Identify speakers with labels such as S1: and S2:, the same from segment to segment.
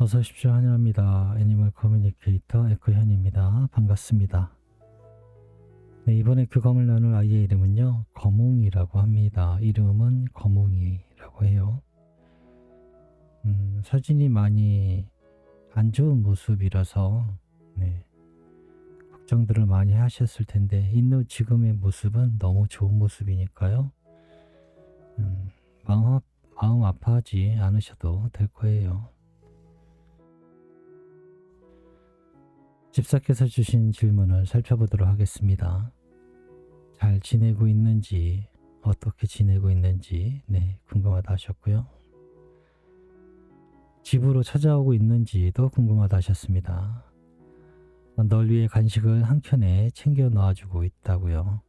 S1: 어서 오십시오. 환영합니다. 애니멀 커뮤니케이터 에코현입니다. 반갑습니다. 네, 이번에 교감을 나눌 아이의 이름은요. 거뭉이라고 합니다. 이름은 거뭉이라고 해요. 음, 사진이 많이 안 좋은 모습이라서 네, 걱정들을 많이 하셨을 텐데 있는 지금의 모습은 너무 좋은 모습이니까요. 음, 마음, 아- 마음 아파하지 않으셔도 될 거예요. 집사께서 주신 질문을 살펴보도록 하겠습니다. 잘 지내고 있는지, 어떻게 지내고 있는지, 네, 궁금하다 하셨고요. 집으로 찾아오고 있는지도 궁금하다 하셨습니다. 널 위해 간식을 한 켠에 챙겨 놔주고 있다고요.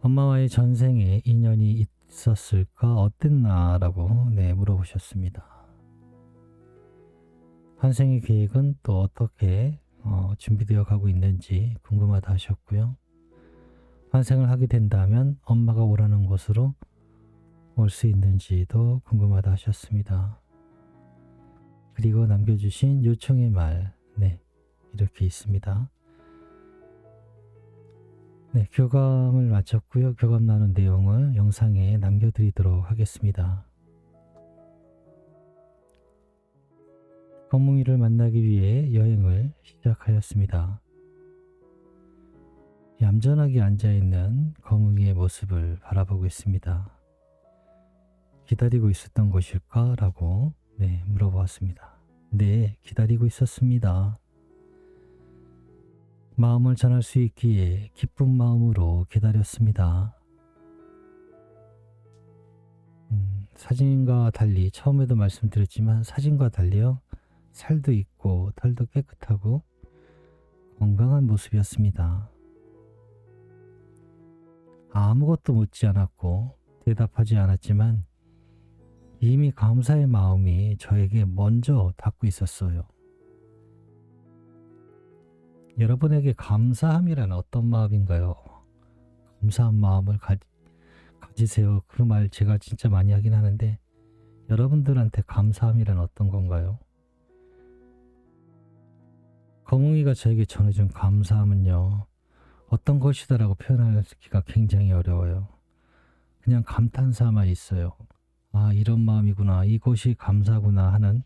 S1: 엄마와의 전생에 인연이 있었을까 어땠나라고 네 물어보셨습니다. 환생의 계획은 또 어떻게 어, 준비되어 가고 있는지 궁금하다 하셨고요. 환생을 하게 된다면 엄마가 오라는 곳으로 올 수 있는지도 궁금하다 하셨습니다. 그리고 남겨주신 요청의 말, 네, 이렇게 있습니다. 네, 교감을 마쳤고요. 교감 나눈 내용을 영상에 남겨드리도록 하겠습니다. 거뭉이를 만나기 위해 여행을 시작하였습니다. 얌전하게 앉아있는 거뭉이의 모습을 바라보고 있습니다. 기다리고 있었던 것일까? 라고 네, 물어보았습니다. 네, 기다리고 있었습니다. 마음을 전할 수 있기에 기쁜 마음으로 기다렸습니다. 음, 사진과 달리 처음에도 말씀드렸지만 사진과 달리요 살도 있고 털도 깨끗하고 건강한 모습이었습니다. 아무것도 묻지 않았고 대답하지 않았지만 이미 감사의 마음이 저에게 먼저 닿고 있었어요. 여러분에게 감사함이란 어떤 마음인가요? 감사한 마음을 가, 가지세요. 그 말 제가 진짜 많이 하긴 하는데 여러분들한테 감사함이란 어떤 건가요? 거뭉이가 저에게 전해준 감사함은요. 어떤 것이다라고 표현하기가 굉장히 어려워요. 그냥 감탄사만 있어요. 아, 이런 마음이구나. 이것이 감사구나 하는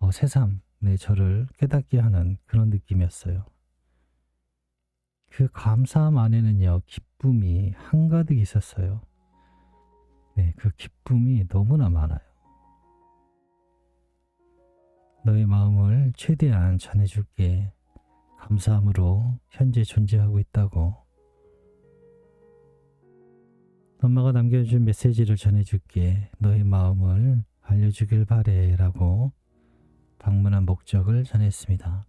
S1: 어, 새삼 네, 저를 깨닫게 하는 그런 느낌이었어요. 그 감사함 안에는요, 기쁨이 한가득 있었어요. 네, 그 기쁨이 너무나 많아요. 너의 마음을 최대한 전해줄게. 감사함으로 현재 존재하고 있다고. 엄마가 남겨준 메시지를 전해줄게. 너의 마음을 알려주길 바래. 라고 방문한 목적을 전했습니다.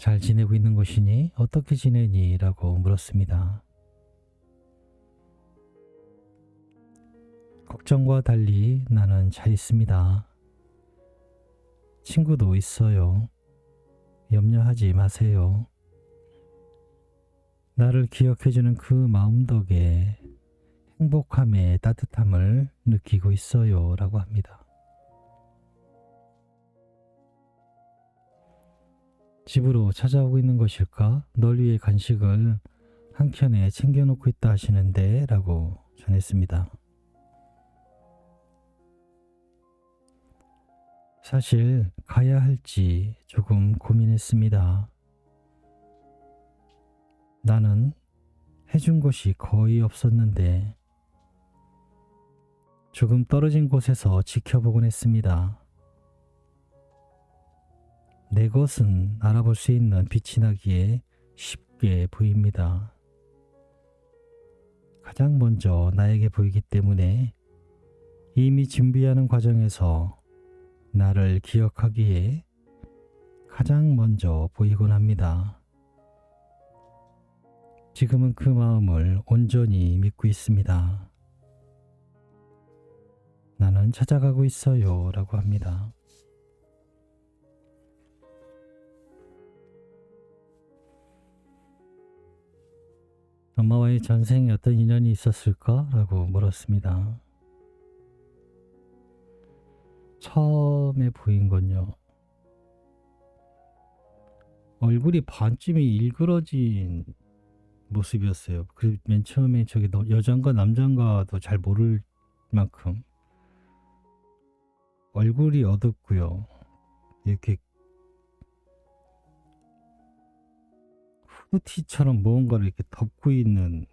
S1: 잘 지내고 있는 것이니 어떻게 지내니? 라고 물었습니다. 걱정과 달리 나는 잘 있습니다. 친구도 있어요. 염려하지 마세요. 나를 기억해주는 그 마음 덕에 행복함의 따뜻함을 느끼고 있어요. 라고 합니다. 집으로 찾아오고 있는 것일까? 널 위해 간식을 한 켠에 챙겨놓고 있다 하시는데 라고 전했습니다. 사실 가야 할지 조금 고민했습니다. 나는 해준 것이 거의 없었는데 조금 떨어진 곳에서 지켜보곤 했습니다. 내 것은 알아볼 수 있는 빛이 나기에 쉽게 보입니다. 가장 먼저 나에게 보이기 때문에 이미 준비하는 과정에서 나를 기억하기에 가장 먼저 보이곤 합니다. 지금은 그 마음을 온전히 믿고 있습니다. 나는 찾아가고 있어요. 라고 합니다. 엄마와의 전생에 어떤 인연이 있었을까? 라고 물었습니다. 처음에 보인 건요. 얼굴이 반쯤이 일그러진 모습이었어요. 그 맨 처음에 저기 너- 여잔가 남잔가도 잘 모를 만큼 얼굴이 어둡고요. 이렇게 후드티처럼 무언가를 이렇게 덮고 있는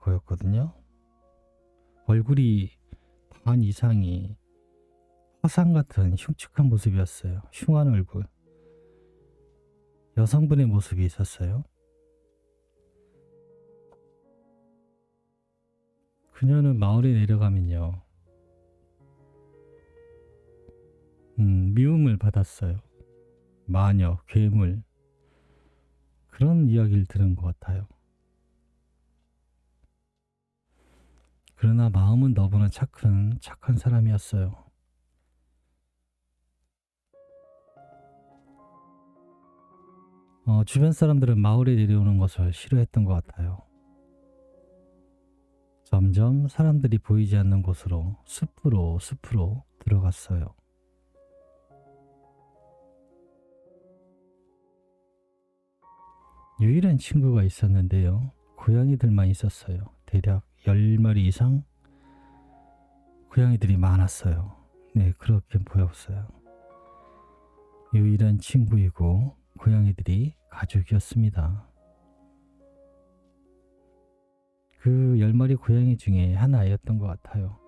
S1: 거였거든요. 얼굴이 반 이상이 화상 같은 흉측한 모습이었어요. 흉한 얼굴. 여성분의 모습이 있었어요. 그녀는 마을에 내려가면요. 음, 미움을 받았어요. 마녀, 괴물. 그런 이야기를 들은 것 같아요. 그러나 마음은 너무나 착한, 착한 사람이었어요. 어, 주변 사람들은 마을에 내려오는 것을 싫어했던 것 같아요. 점점 사람들이 보이지 않는 곳으로 숲으로 숲으로 들어갔어요. 유일한 친구가 있었는데요. 고양이들만 있었어요. 대략 10마리 이상 고양이들이 많았어요. 네, 그렇게 보였어요. 유일한 친구이고 고양이들이 가족이었습니다. 그 10마리 고양이 중에 하나였던 것 같아요.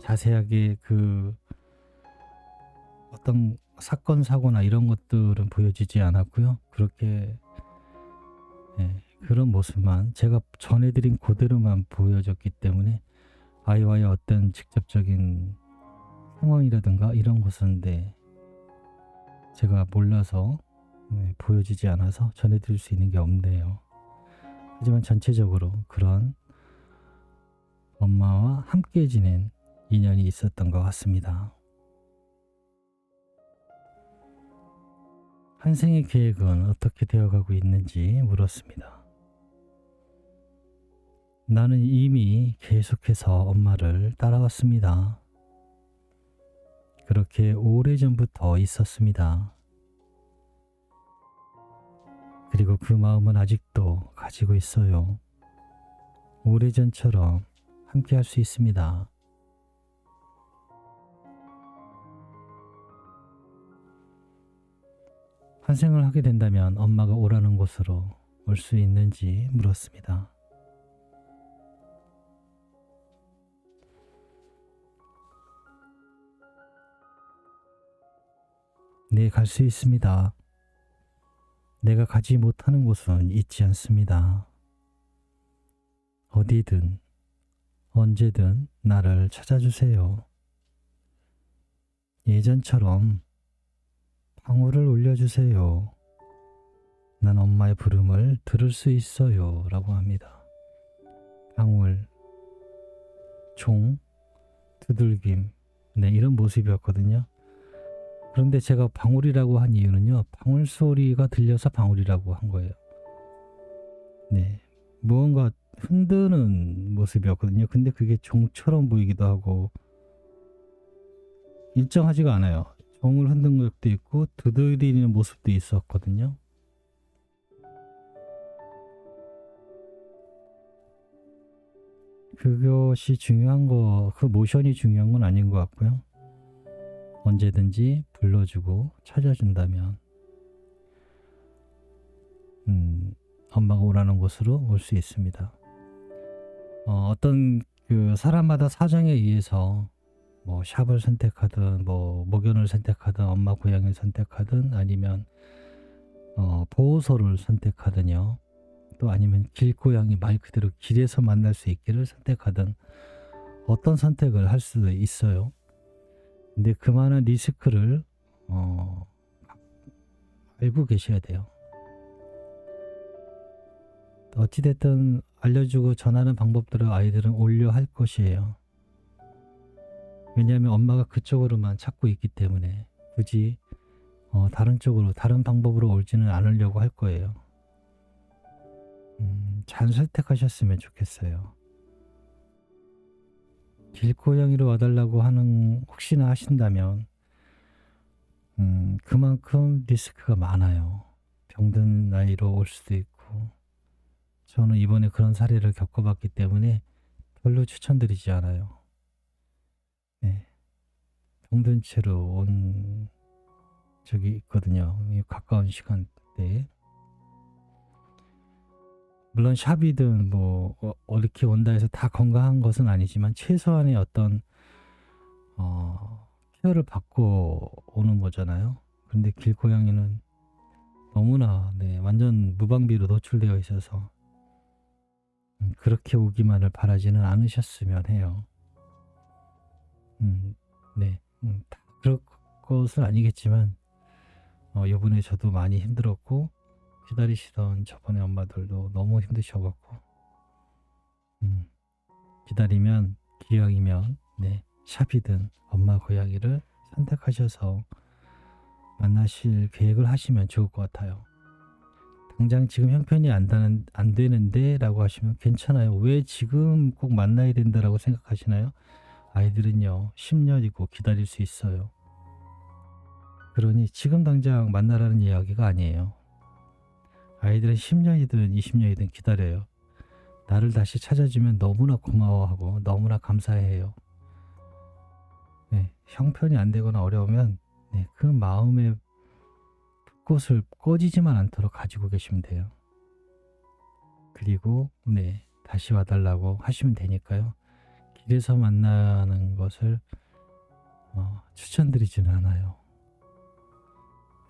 S1: 자세하게 그 어떤 사건 사고나 이런 것들은 보여지지 않았고요. 그렇게 예, 그런 모습만 제가 전해드린 그대로만 보여졌기 때문에 아이와의 어떤 직접적인 상황이라든가 이런 것은 네, 제가 몰라서 네, 보여지지 않아서 전해드릴 수 있는 게 없네요. 하지만 전체적으로 그런 엄마와 함께 지낸 인연이 있었던 것 같습니다. 한생의 계획은 어떻게 되어가고 있는지 물었습니다. 나는 이미 계속해서 엄마를 따라왔습니다. 그렇게 오래전부터 있었습니다. 그리고 그 마음은 아직도 가지고 있어요. 오래전처럼 함께 할 수 있습니다. 환생을 하게 된다면 엄마가 오라는 곳으로 올 수 있는지 물었습니다. 네, 갈 수 있습니다. 내가 가지 못하는 곳은 있지 않습니다. 어디든, 언제든 나를 찾아주세요. 예전처럼 방울을 울려주세요. 난 엄마의 부름을 들을 수 있어요. 라고 합니다. 방울, 종, 두들김, 네, 이런 모습이었거든요. 그런데 제가 방울이라고 한 이유는요, 방울 소리가 들려서 방울이라고 한 거예요. 네. 무언가 흔드는 모습이었거든요. 근데 그게 종처럼 보이기도 하고, 일정하지가 않아요. 종을 흔든 것도 있고, 두드리는 모습도 있었거든요. 그것이 중요한 거, 그 모션이 중요한 건 아닌 것 같고요. 언제든지 불러주고 찾아준다면, 음, 엄마가 오라는 곳으로 올 수 있습니다. 어, 어떤 그 사람마다 사정에 의해서 뭐 샵을 선택하든 뭐 목연을 선택하든 엄마 고향을 선택하든 아니면 어, 보호소를 선택하든요. 또 아니면 길고양이 말 그대로 길에서 만날 수 있기를 선택하든 어떤 선택을 할 수도 있어요. 근데 그만한 리스크를 어, 알고 계셔야 돼요. 어찌됐든 알려주고 전하는 방법들을 아이들은 올려 할 것이에요. 왜냐하면 엄마가 그쪽으로만 찾고 있기 때문에 굳이 어, 다른 쪽으로 다른 방법으로 올지는 않으려고 할 거예요. 음, 잘 선택하셨으면 좋겠어요. 길고양이로 와달라고 하는 혹시나 하신다면 음, 그만큼 리스크가 많아요. 병든 나이로 올 수도 있고 저는 이번에 그런 사례를 겪어봤기 때문에 별로 추천드리지 않아요. 네. 병든 채로 온 적이 있거든요. 이 가까운 시간대에. 물론 샵이든 뭐 어, 이렇게 온다 해서 다 건강한 것은 아니지만 최소한의 어떤 어, 케어를 받고 오는 거잖아요. 그런데 길고양이는 너무나 네, 완전 무방비로 노출되어 있어서 음, 그렇게 오기만을 바라지는 않으셨으면 해요. 음, 네, 음, 다 그럴 것은 아니겠지만 어, 요번에 저도 많이 힘들었고 기다리시던 저번에 엄마들도 너무 힘드셔갖고 음, 기다리면 기왕이면 네 샵이든 엄마 고양이를 선택하셔서 만나실 계획을 하시면 좋을 것 같아요. 당장 지금 형편이 안, 다는, 안 되는데 라고 하시면 괜찮아요. 왜 지금 꼭 만나야 된다라고 생각하시나요? 아이들은요 10년이고 기다릴 수 있어요. 그러니 지금 당장 만나라는 이야기가 아니에요. 아이들은 10년이든 20년이든 기다려요. 나를 다시 찾아주면 너무나 고마워하고 너무나 감사해요. 네, 형편이 안 되거나 어려우면 네, 그 마음의 꽃을 꺼지지만 않도록 가지고 계시면 돼요. 그리고 네, 다시 와달라고 하시면 되니까요. 길에서 만나는 것을 어, 추천드리지는 않아요.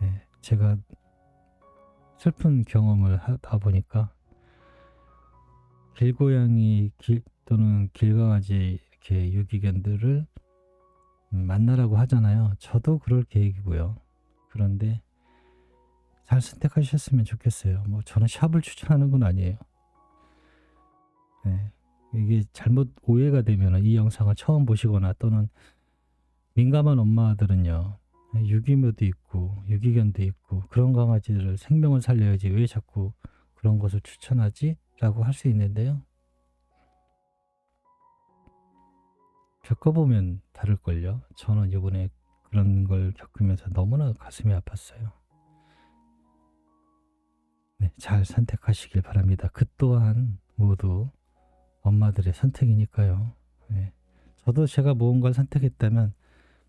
S1: 네, 제가 슬픈 경험을 하다 보니까 길고양이 길, 또는 길강아지 이렇게 유기견들을 만나라고 하잖아요. 저도 그럴 계획이고요. 그런데 잘 선택하셨으면 좋겠어요. 뭐 저는 샵을 추천하는 건 아니에요. 네, 이게 잘못 오해가 되면 이 영상을 처음 보시거나 또는 민감한 엄마들은요. 유기묘도 있고 유기견도 있고 그런 강아지들을 생명을 살려야지 왜 자꾸 그런 것을 추천하지? 라고 할 수 있는데요. 겪어보면 다를걸요. 저는 이번에 그런 걸 겪으면서 너무나 가슴이 아팠어요. 네, 잘 선택하시길 바랍니다. 그 또한 모두 엄마들의 선택이니까요. 네, 저도 제가 무언가를 선택했다면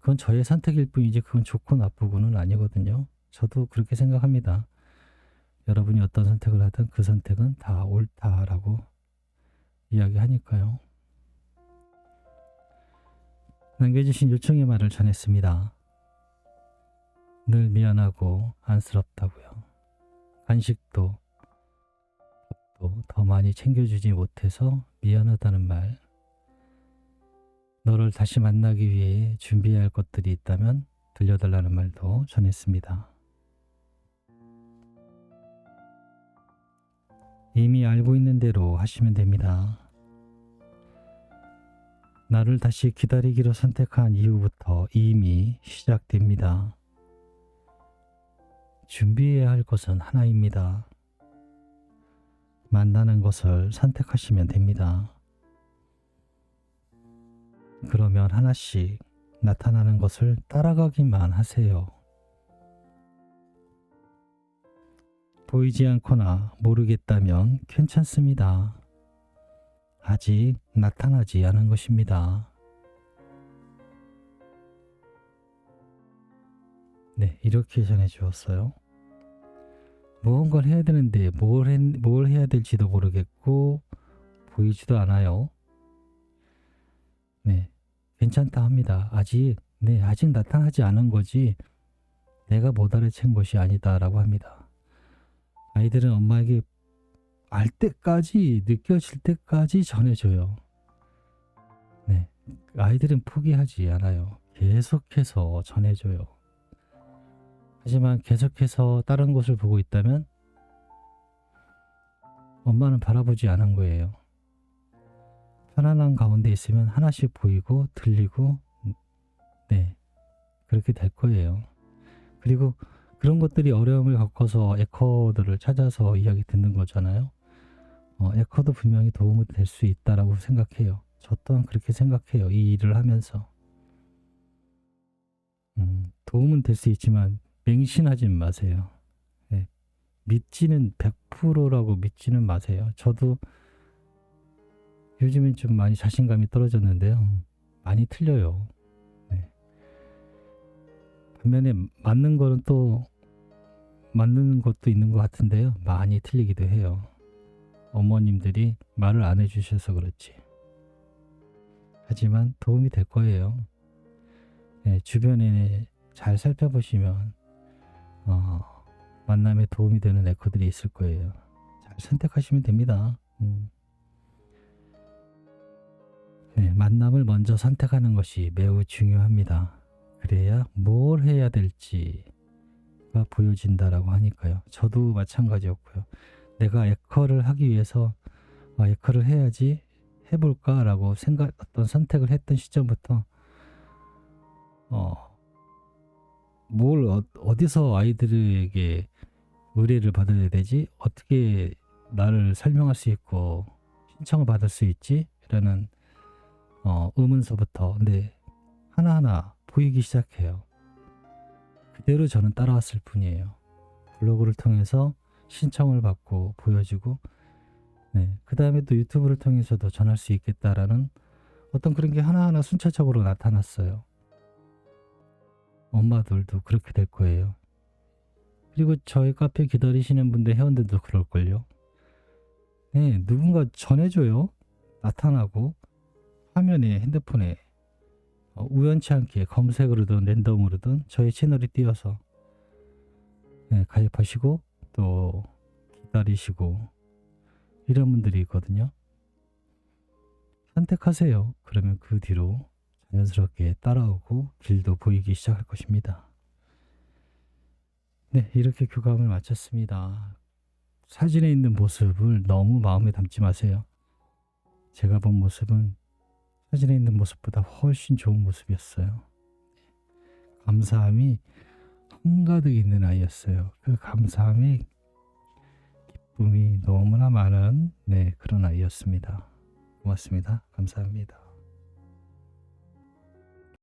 S1: 그건 저의 선택일 뿐이지 그건 좋고 나쁘고는 아니거든요. 저도 그렇게 생각합니다. 여러분이 어떤 선택을 하든 그 선택은 다 옳다라고 이야기하니까요. 남겨주신 요청의 말을 전했습니다. 늘 미안하고 안쓰럽다고요. 간식도 밥도 더 많이 챙겨주지 못해서 미안하다는 말. 너를 다시 만나기 위해 준비해야 할 것들이 있다면 들려달라는 말도 전했습니다. 이미 알고 있는 대로 하시면 됩니다. 나를 다시 기다리기로 선택한 이후부터 이미 시작됩니다. 준비해야 할 것은 하나입니다. 만나는 것을 선택하시면 됩니다. 그러면 하나씩 나타나는 것을 따라가기만 하세요. 보이지 않거나 모르겠다면 괜찮습니다. 아직 나타나지 않은 것입니다. 네, 이렇게 전해 주었어요. 무언가를 해야 되는데 뭘, 했, 뭘 해야 될지도 모르겠고 보이지도 않아요. 네, 괜찮다 합니다. 아직 네, 아직 나타나지 않은 거지 내가 못 알아챈 것이 아니다라고 합니다. 아이들은 엄마에게 알 때까지 느껴질 때까지 전해줘요. 네, 아이들은 포기하지 않아요. 계속해서 전해줘요. 하지만 계속해서 다른 곳을 보고 있다면 엄마는 바라보지 않은 거예요. 편안한 가운데 있으면 하나씩 보이고 들리고 네 그렇게 될 거예요. 그리고 그런 것들이 어려움을 겪어서 에커들을 찾아서 이야기 듣는 거잖아요. 어, 에커도 분명히 도움이 될 수 있다라고 생각해요. 저 또한 그렇게 생각해요. 이 일을 하면서. 음, 도움은 될 수 있지만 맹신하지 마세요. 네, 믿지는 100%라고 믿지는 마세요. 저도 요즘엔 좀 많이 자신감이 떨어졌는데요. 많이 틀려요. 네. 반면에 맞는 거는 또 맞는 것도 있는 것 같은데요. 많이 틀리기도 해요. 어머님들이 말을 안 해주셔서 그렇지. 하지만 도움이 될 거예요. 네, 주변에 잘 살펴보시면 어, 만남에 도움이 되는 에코들이 있을 거예요. 잘 선택하시면 됩니다. 음. 네, 만남을 먼저 선택하는 것이 매우 중요합니다. 그래야 뭘 해야 될지가 보여진다라고 하니까요. 저도 마찬가지였고요. 내가 에커를 하기 위해서 아, 에커를 해야지 해볼까라고 생각 어떤 선택을 했던 시점부터 어, 뭘 어, 어디서 아이들에게 의뢰를 받아야 되지? 어떻게 나를 설명할 수 있고 신청을 받을 수 있지? 라는 어, 의문서부터 근데 하나하나 보이기 시작해요. 그대로 저는 따라왔을 뿐이에요. 블로그를 통해서 신청을 받고 보여주고 네, 그 다음에 또 유튜브를 통해서도 전할 수 있겠다라는 어떤 그런 게 하나하나 순차적으로 나타났어요. 엄마들도 그렇게 될 거예요. 그리고 저희 카페 기다리시는 분들 회원들도 그럴걸요. 네, 누군가 전해줘요. 나타나고 화면에 핸드폰에 어, 우연치 않게 검색으로든 랜덤으로든 저희 채널이 띄어서 네, 가입하시고 또 기다리시고 이런 분들이 있거든요. 선택하세요. 그러면 그 뒤로 자연스럽게 따라오고 길도 보이기 시작할 것입니다. 네, 이렇게 교감을 마쳤습니다. 사진에 있는 모습을 너무 마음에 담지 마세요. 제가 본 모습은 사진에 있는 모습보다 훨씬 좋은 모습이었어요. 감사함이 한가득 있는 아이였어요. 그 감사함이 기쁨이 너무나 많은 네, 그런 아이였습니다. 고맙습니다. 감사합니다.